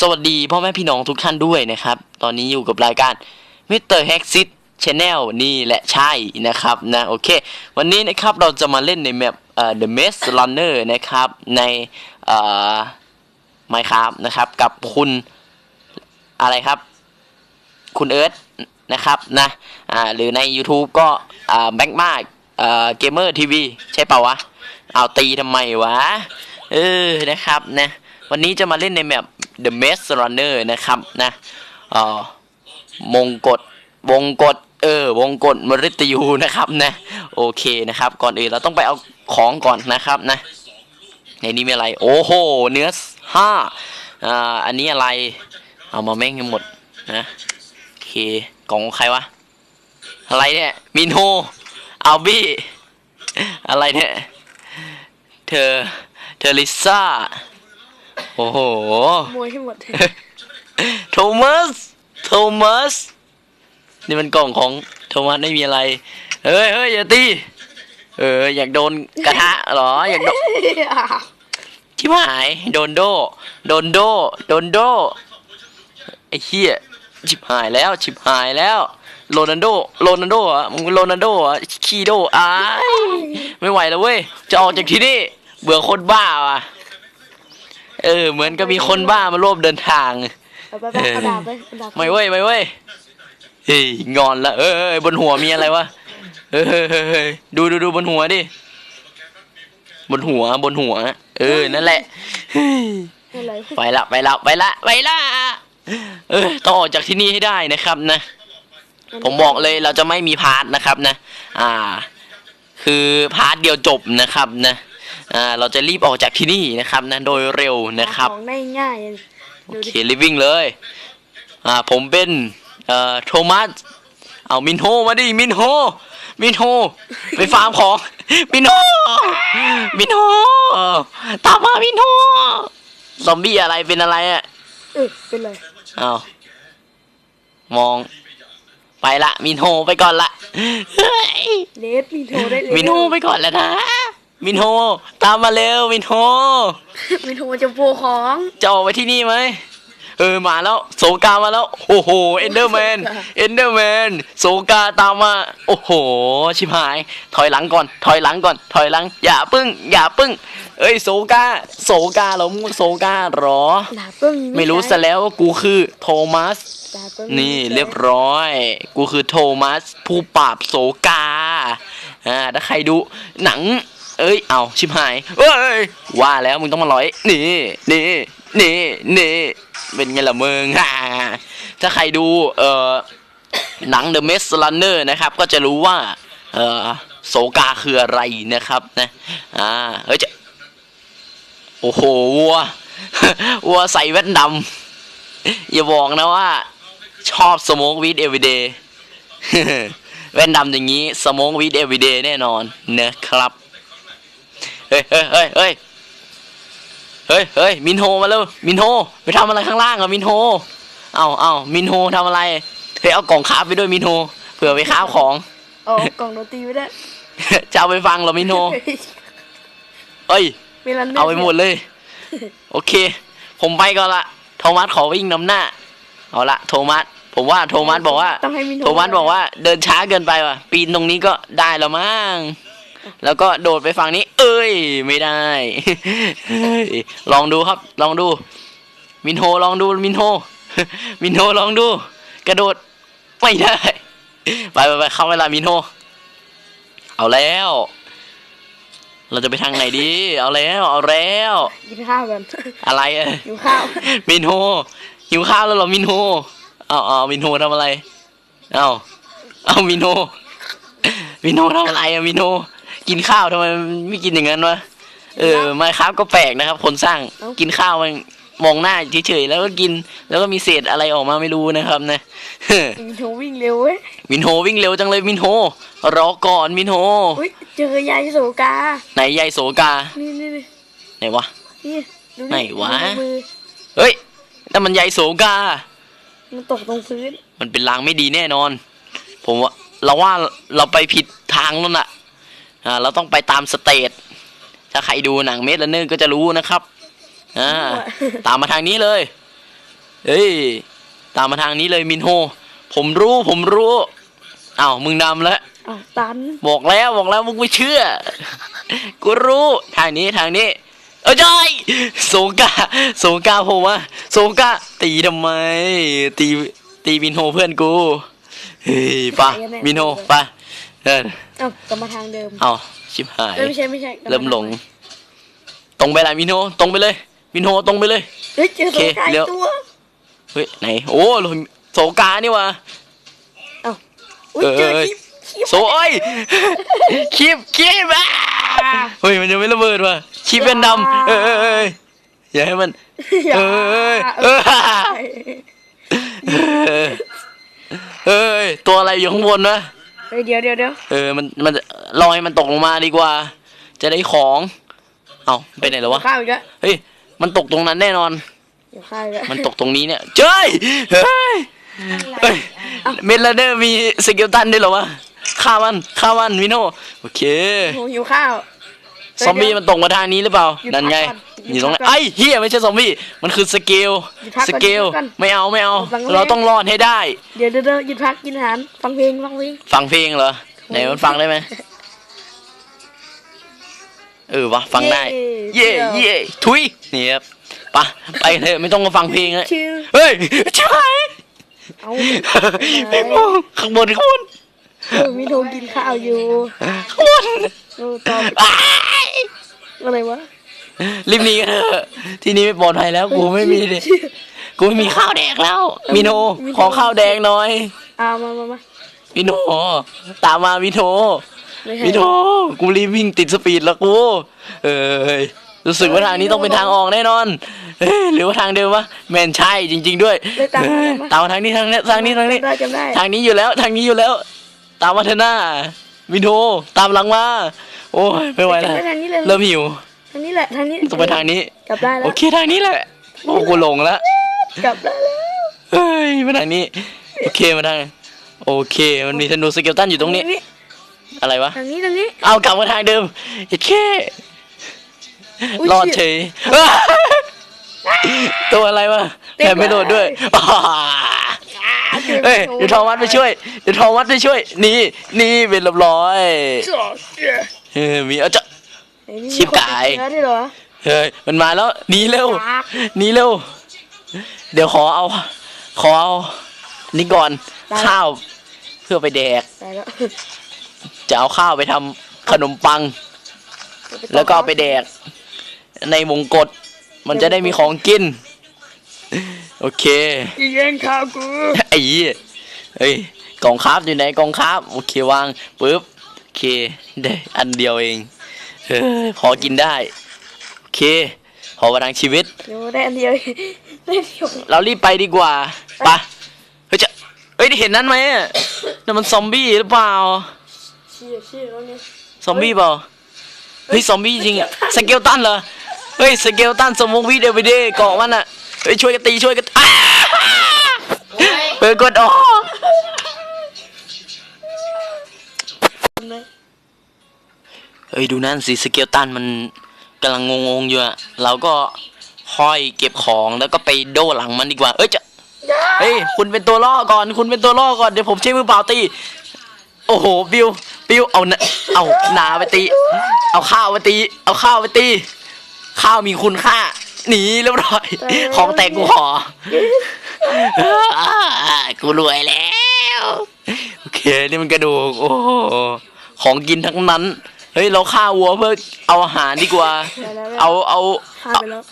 สวัสดีพ่อแม่พี่น้องทุกท่านด้วยนะครับ ตอนนี้อยู่กับรายการ Mr. h a c k s i t Channel นี่แหละใช่นะครับนะโอเค วันนี้นะครับเราจะมาเล่นในแมปเอ่อ The Maze Runner นะครับในเอ่อ Minecraft นะครับกับคุณอะไรครับ คุณเอิร์ธนะครับนะอ่าหรือใน YouTube ก็อ่าแบงค์มากเอ่อเกมเมอร์ทีวีใช่เปล่าวะ เอาตีทำไมวะ เออนะครับนะ วันนี้จะมาเล่นในแมป The Maze Runner นะครับนะเออมงกฎวงกฎเออวงกฎมฤตยูนะครับนะโอเคนะครับ ก่อนอื่นเราต้องไปเอาของก่อนนะครับนะในนี้มีอะไร โอ้โห เนื้อห้าอ่าอันนี้อะไร เอามาแม่งห้หมดนะโอเคกล่องของใครวะอะไรเนี่ยมินโฮอัลบี้อะไรเนี่ยเธอเธอลิซ่า โอ้โหขโมยให้หมดโทมัส โทมัส นี่มันกล่องของโทมัสไม่มีอะไร เฮ้ยเฮ้ยอย่าตี เออ อยากโดนกระทะเหรอ อยากโดนชิบหาย โดนโด โดนโด โดนโด ไอ้เหี้ยชิบหายแล้ว ชิบหายแล้ว โรนัลโด โรนัลโดเหรอะมึงโรนัลโดเหรอะคีโดอ้ายไม่ไหวแล้วเว้ย จะออกจากที่นี่ เบื่อคนบ้าว่ะ เออ เหมือนกับมีคนบ้ามาร่วมเดินทางเอาไปไปเอาดาบไปเอาดาบไม่เว้ยไม่เว้ยเฮ้ยงอนละเอ้ยเอ้ยบนหัวมีอะไรวะเฮ้ยเฮ้ยเฮ้ยเฮ้ยดูดูดูบนหัวดิบนหัวบนหัว เออนั่นแหละเฮ้ยอะไรไปละไปละไปละไปละเออต้องออกจากที่นี่ให้ได้นะครับนะ ผมบอกเลยเราจะไม่มีพาร์ทนะครับนะ อ่า คือพาร์ทเดียวจบนะครับนะ อ่าเราจะรีบออกจากที่นี่นะครับนะโดยเร็วนะครับหาของได้ง่ายโอดูเคดิลิฟวิ่งเลยอ่าผมเป็นเอ่อโทมัสเอามินโฮมาดิมินโฮมินโฮไปฟาร์มของมินโฮมินโฮตามมามินโฮซอมบี้อะไรเป็นอะไรอะเออเป็นไรเอามองไปละมินโฮไปก่อนละเฮ้ยเลสมีโทรได้เลยมินโฮไปก่อนแล้วนะ มินโฮ ตามมาเร็ว มินโฮมีโทรจะโปรของ จะออกไปที่นี่ไหม เออ มาแล้วโซกามาแล้ว โอ้โห เอนเดอร์แมน เอนเดอร์แมนโซกาตามมา โอ้โห ชิบหาย ถอยหลังก่อน ถอยหลังก่อน ถอยหลัง อย่าปึ้ง อย่าปึ้ง เอ้ยโซกาโซกาเหรอมึงโซกาเหรอดาบเพิ่งไม่รู้ซะแล้วว่ากูคือโทมัสดาบเพิ่งนี่เรียบร้อย กูคือโทมัส ผู้ปราบโซกา อ่า ถ้าใครดูหนัง เอ้ย เอาชิบหายเอ้ย ว่าแล้วมึงต้องมาร้อย นี่ นี่ นี่ นี่ เป็นไงล่ะมึงฮ่าถ้าใครดู เอ่อ หนัง The m e s Runner นะครับ ก็จะรู้ว่า เอ่อโซกาคืออะไรนะครับนะ อ่า เฮ้ยจะโอ้โห วัว วัวใส่แว่นดำ อย่าบอกนะว่า ชอบสโมกวีดเอวีเดย์แว่นดำอย่างนี้สโมกวีดเอวีเดย์แน่นอนนะครับ เฮ้ยเฮ้ยเฮ้ยเฮ้ยเฮ้ยเฮ้ยมินโฮมาแล้วมินโฮไปทำอะไรข้างล่างอะมินโฮเอาเอามินโฮทำอะไรเฮ้ยเอากล่องคาบไปด้วยมินโฮเผื่อไปคาบของเอากล่องโรตีไว้ได้วยจะเอาไปฟังเหรอมินโฮเอ้ยมีรันเอาไปหมดเลย โอเค ผมไปก่อนละโทมัสขอวิ่งนำหน้า เอาละโทมัสผมว่าโทมัสบอกว่าต้องให้มีโทมัสบอกว่าเดินช้าเกินไปว่ะ ปีนตรงนี้ก็ได้แล้วมั้ง แล้วก็โดดไปฝั่งนี้ เอ้ย ไม่ได้เฮ้ยลองดูครับ ลองดู มินโฮลองดูมินโฮ มินโฮลองดู กระโดดไม่ได้ ไปไปไปเข้าเวลามินโฮ เอาแล้ว เราจะไปทางไหนดี เอาแล้ว เอาแล้วกินข้าวกันอะไรเอ่ยอยู่ข้าวมินโฮหิวข้าวแล้วเหรอมินโฮเอาเอามินโฮทำอะไร เอาเอามินโฮมินโฮทำอะไรอะมินโฮ กินข้าวทำไมไม่กินอย่างนั้นวะเออไม่ครับก็แปลกนะครับ คนสร้างกินข้าวมันมองหน้าเฉยๆแล้วก็กินแล้วก็มีเศษอะไรออกมาไม่รู้นะครับนะมีโทรวิ่งเร็วเว้ยมินโฮวิ่งเร็วจังเลยมินโฮรอก่อนมินโฮอุ้ยเจอยายโสกา ไหนยายโสกานี่นี่นี่ไหนวะนี่ดูไหนวะดูมือเฮ้ยนั่นมันยายโสกา มันตกตรงพื้น มันเป็นลางไม่ดีแน่นอน ผมว่าเราว่าเราไปผิดทางแล้วน่ะ อ่าเราต้องไปตามสเตทถ้าใครดูหนังเมดลันเนอร์ก็จะรู้นะครับอ่าตามมาทางนี้เลยเฮ้ยตามมาทางนี้เลยมินโฮ ผมรู้ผมรู้อ้าวมึงนำแล้วอ้าวตันบอกแล้วบอกแล้วมึงไม่เชื่อ กูรู้ทางนี้ทางนี้เออใช่โซกาโซกาผมอะโซกาตีทำไม ตีตีมินโฮเพื่อนกูเฮ้ยปะมินโฮปะ เออเอ้ากลับมาทางเดิมเอาชิบหาย เอ้ยไม่ใช่ไม่ใช่กบาเริ่มหลง ทาใตรงไปละมินโฮตรงไปเลย มินโฮตรงไปเลย เฮ้ยเจอโอโซเคกาเดี๋อียวกตัวเฮ้ยไหน โอ้โซกานี่วะอุ้ยเจอเอ้ย คลิปคลิปโซเอ้ยคลิปคลิปอะเฮ้ยมันยังไม่ระเบิดว่ะคลิปเป็นดำเออเออเอออย่าให้มัน อย่าเอ้ยเอ้ย เออเอ้ยตัวอะไรอยู่ข้างบนวะ เฮ้ยเดี๋ยวเดี๋ยวเดี๋ยวเออมันมันลอยมันตกลงมาดีกว่า จะได้ของ เอาไปไหนแล้ววะข้าวอีกแล้วเฮ้ยมันตกตรงนั้นแน่นอน เดี๋ยวข้าวอีกแล้วมันตกตรงนี้เนี่ยเจ้ยเฮ้ยเฮ้ยเมดลเดอร์มีสเกลตันด้วยเหรอวะฆ่ามันฆ่ามันมิโนโอเคโอ้หิวข้าวเฮ้ย ซอมบี้มันตกมาทางนี้หรือเปล่าหยุดนั่นไงพักก่อนหอยุดยู่ตรงนั้นพักก่อนไอ้เฮียไม่ใช่ซอมบี้ มันคือสเกลหยุดพักก่อนสเกลหยุดพักก่อนไม่เอาไม่เอาฟังเพลงเราต้องรอดให้ได้เดี๋ยวเดี๋ยวเดี๋ยวหยุดพักกินอาหาร ฟังเพลงฟังเพลง ฟังเพลงเหรอ ไหนมันฟังได้ไหมเออวะฟังได้ เย่เย่ทุยนี่ครับไปะไปกันเถอะไม่ต้องมาฟังเพลงเลยชื่อเฮ้ยใช่เอาไอ้พวกข้างบนข้างบนเออมีโทรกินข้าวอยู่ข้างบน โอ้ตอบอ้ายอะไรวะรีบหนีกันเถอะที่นี่ไม่ปลอดภัยแล้ว กูไม่มีดิกูไม่มีข้าวแดกแล้ว มิโนขอข้าวแดงหน่อยอ่ามามามามิโนตามมามิโนไม่ให้มิโนกูรีบวิ่งติดสปีดแล้วกู เอ้ยรู้สึกว่าทางนี้ต้องเป็นทางออกแน่นอนเอ้ยหรือว่าทางเดิมวะแมนใช่จริง ๆ ด้วยเลยตามเอ้มายมาตามมาทางนี้ทางนี้ทางนี้ทางนี้จำได้จำได้ทางนี้อยู่แล้ว ทางนี้อยู่แล้ว ตามมาเถอะหน้า มิโนตามหลังมา โอ้ยไม่ไหวแล้วไปทางนี้เลยเริ่มหิว ทางนี้แหละทางนี้ต้องไปทางนี้ กลับได้แล้โอวเคทางนี้แหละ โอ้กูหลงแล้ว กลับได้แล้วเฮ้ยมาทางนี้ โอเคมาทางโอเค มันมีธนูสเกลตันอยู่ตรงนี้ อะไรวะ ทางนี้ทางนี้ เอากลับมาทางเดิมโอเคอุ๊ยรอดเฉยตัวอะไรวะ แถมไม่โดดด้วยอ่าเฮ้ยเดี๋ยวทองวัดไปช่วยเดี๋ยวทองวัดไปช่วย นี่นี่เป็นเรียบร้อยเออมีเอาจะไอ้นี่ชิบกายมีคนติดเชื้อด้วยเหรอเฮ้ยมันมาแล้วหนีเร็วอยากหนีเร็ว เดี๋ยวขอเอา ขอเอานี่ก่อนข้าว เพื่อไปแดกได้แล้วจะเอาข้าวไปทำขนมปัง แล้วก็เอาไปแดก ในวงกฏมันจะได้มีของกิน โอเคอย่าแย่งข้าวกูไอ้ยี่เฮ้ยกล่องคราฟอยู่ไหนกล่องคราฟโอเควางปึ๊บโอเคได้อันเดียวเองเฮ้ยพอกินได้โอเคพอประทังชีวิตเดี๋ยวได้อันเดียวได้อันเดียวเรารีบไปดีกว่าไปะเฮ้ยจะเฮ้ยได้เห็นนั้นไหมอะนั่นมันซอมบี้หรือเปล่าเชี่ยเชี่ยแล้วเนี่ยซอมบี้เปล่าเฮ้ยซอมบี้จริงอะสเกลตันเหรอเฮ้ยสเกลตันสมองวีเดวิดเกาะมันอะ เฮ้ยช่วยกันตีช่วยกันอ้าเปิดกดออกนะเฮ้ยดูนั่นสิสเกลตันมันกำลังงงๆอยู่อะเราก็ห้อยเก็บของแล้วก็ไปโดหลังมันดีกว่า เอ้ยจะเฮ้ยคุณเป็นตัวล่อก่อน คุณเป็นตัวล่อก่อนเดี๋ยวผมใช้มือเปล่าตี โอ้โหบิวบิวเอานะเอาหนาไปตี เอาข้าวไปตี เอาข้าวไปตี ข้าวมีคุณค่า หนีเรียบร้อย ของแตกกูขออ่ากูรวยแล้ว โอเค นี่มันกระดูก โอ้โหของกินทั้งนั้น เฮ้ย เราฆ่าวัวเพื่อเอาอาหารดีกว่าได้แล้วเอาเอาฆ่าเอาไปแล้ว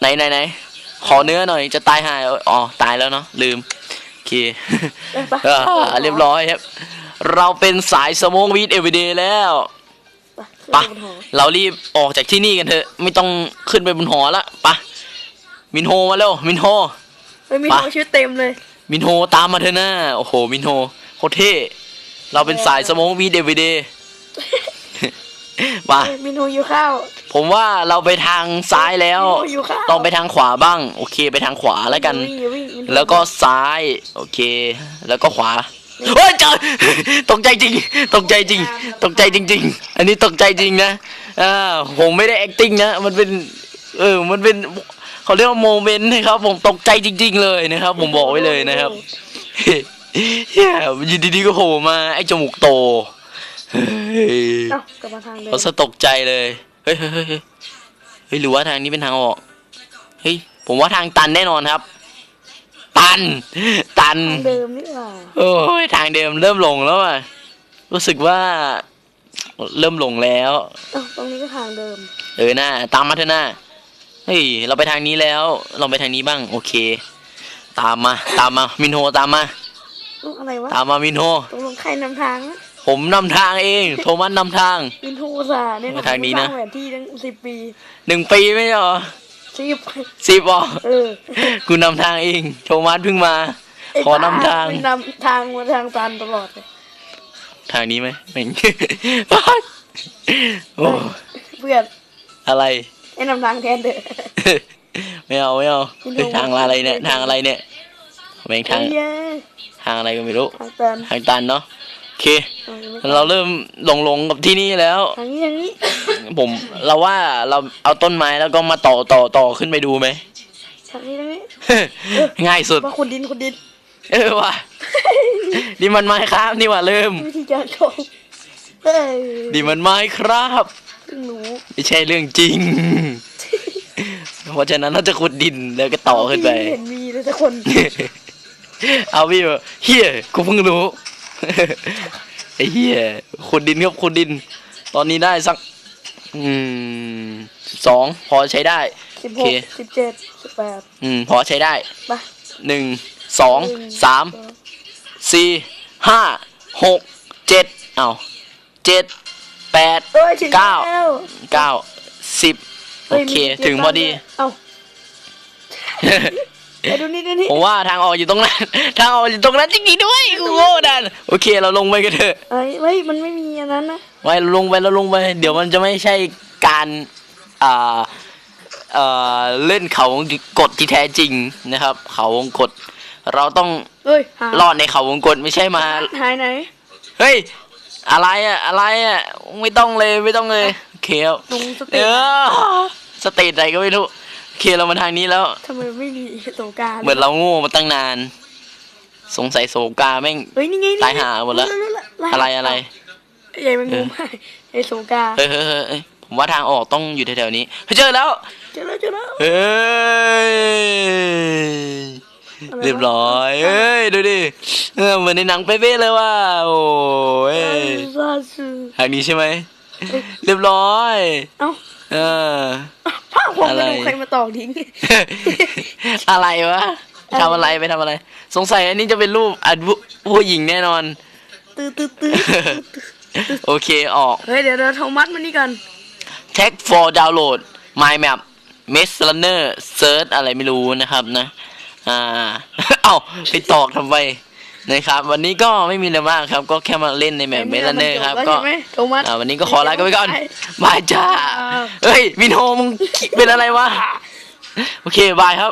ไหนไหนไหนขอเนื้อหน่อย จะตายหายอ๋อ ตายแล้วเนาะ ลืม โอเคเอ้ยไปอ่าเรียบร้อยครับ เราเป็นสายสมองวีดเอวีเดย์แล้วไปไปะขึ้นบนหอเรารีบออกจากที่นี่กันเถอะ ไม่ต้องขึ้นไปบนหอละไปะมินโฮมาเร็วมินโฮเฮ้ยมีไปโทรชื่อเต็มเลย มินโฮตามมาเถอะนะโอ้โห มินโฮโคตรเท่เราเป็นสายสมองวีดเอวีเดย์มาเฮ้ยมีโทรอยู่ข้าวผมว่าเราไปทางซ้ายแล้วมีโทรอยู่ข้าวต้องไปทางขวาบ้าง โอเค ไปทางขวาแล้วกันวิ่งอย่าวิ่งมีโทรแล้วก็ซ้าย โอเค แล้วก็ขวา เฮ้ยเจอตกใจจริง ตกใจจริง ตกใจจริง ๆ อันนี้ตกใจจริงนะอ่าผมไม่ได้ acting นะ มันเป็น เออ มันเป็นเขาเรียกว่าโมเมนต์นะครับ ผมตกใจจริง ๆ เลยนะครับ ผมบอกไว้เลยนะครับเฮียอยู่ดีๆก็โผล่มาไอ้จมูกโตเฮ้ยเอ้ากลับมาทางเดิมเขาสะตกใจเลยเฮ้ยเฮ้ยเฮ้ยเฮ้ยเฮ้ยหรือว่าทางนี้เป็นทางออก เฮ้ย ผมว่าทางตันแน่นอนครับ ตัน ตันทางเดิมนี่หว่าโอ้ยทางเดิมเริ่มหลงแล้วอะ รู้สึกว่า เริ่มหลงแล้ว เอ้าตรงนี้ก็ทางเดิม เออหน้าตามมาเถอะหน้าเฮ้ยเราไปทางนี้แล้ว ลองไปทางนี้บ้าง โอเค ตามมา ตามมามินโฮตามมา ลูกอะไรวะตามมามินโฮ ตรงลงใครนำทางนะผมนำทางเอง โทมัสนำทางวินทูสาเนี่ยมาทางนี้นะ สร้แผนที่ตั้งสิบปี หนึ่งปีไม่ใช่เหรอ สิบสิบอ๋อเออกูนำทางเอง โทมัสเพิ่งมา ขอนำทางไม่นำทางมาทางตันตลอดเลยทางนี้ไหมแม่งโอ้เพื่อนอะไรให้นำทางแทนเถอะไม่เอาไม่เอาคุณเฮ้ยโทมัสทางอะไรเนี่ยทางอะไรเนี่ยแม่งทางเย้ทางอะไรก็ไม่รู้ทางตันทางตันเนาะ โอเคเอายังไม่เราเริ่มหลงหลงกับที่นี่แล้ว ทางนี้ทางนี้ผมเราว่าเราเอาต้นไม้แล้วก็มาต่อต่อต่อขึ้นไปดูไหม ทางนี้ทางนี้ง่ายสุด มาขุดดินขุดดินเออว่ะนี่มันไม้ครับนี่ว่ะเริ่ม วิธีการโกงเอ้ยนี่มันไม้ครับ เพิ่งรู้ไม่ใช่เรื่องจริง เพราะฉะนั้นเราจะขุดดินแล้วก็ต่อขึ้นไปม่เห็นมีเลยสักคน เอาพี่แบบเฮียกูเพิ่งรู้ ไอ้เฮียขุดดินครับขุดดิน ตอนนี้ได้สัก อืมสองพอใช้ได้ สิบโอหเคกสิบเจ็ดสิบแปดอืม พอใช้ได้ไปหนึ่งสองหนึ่งสามองสี่ห้าหกเจ็ดเอาเจ็ดแปด เอ้ยถึงเก้า แล้วเก้าสิบโอฮ้ยเค มีถึงพอดีเอ้า ไปดูนี่ดูนี่ผมว่าทางออกอยู่ตรงนั้น ทางออกอยู่ตรงนั้นจริงๆด้วยกูโง่ดันโอเค เราลงไปกันเถอะเอ้ยเฮ้ยมันไม่มีอันนั้นนะไว้เราลงไปเราลงไป เดี๋ยวมันจะไม่ใช่การอ่าเอ่อเล่นเขาวงกฏที่แท้จริงนะครับ เขาวงกฏเราต้องเฮ้ยหารอดในเขาวงกฏไม่ใช่มา หายไหนเฮ้ย อะไรอะอะไรอะไม่ต้องเลยไม่ต้องเลยโอเคครับตรงสเอเตจอสเตจไหนก็ไม่รู้ โอเคเรามาทางนี้แล้ว ทำไมไม่มีโสการเหมือนเราโง่มาตั้งนาน สงสัยโศกาแม่ง เฮ้ยนี่ไงนี่ตายหาหมดแล้วรู้ๆๆอะไรอะไรใหญ่แมงมุมไอโสกาเฮ้ยเฮ้ยเฮ้ยเฮ้ยผมว่าทางออกต้องอยู่แถวๆนี้เฮ้ยเจอแล้ว เจอแล้วเจอแล้วเฮ้ยอะไรวะเรียบร้อยเอ้ยดูดิเออเหมือนในหนังเป๊ะๆเลยว่าโอ้ยซาซูทางนี้ใช่ไหมเรียบร้อย เอ้า เออผ้าผมกระดูอะไรกใครมาตอกทิ้ง อะไรวะทำอะไรไปทำอะไร สงสัยอันนี้จะเป็นรูปอันผู้ผู้หญิงแน่นอน ตื้อตื้อตื้อโอเคออก เฮ้ย เดี๋ยวเราโทมัสมานี่กัน tag for download my map mesh runner search อะไรไม่รู้นะครับนะ อ่า เอ้า ไปตอกทำไม นะครับ วันนี้ก็ไม่มีอะไรมากครับ ก็แค่มาเล่นในแมป mesh runner ครับแล้วก็ใช่ไหมโทมัสอ่าวันนี้ก็ขอลากันไปก่อนไปบายจ้าอ่าเฮ้ยมินโฮมึงเป็นอะไรวะ โอเคบายครับ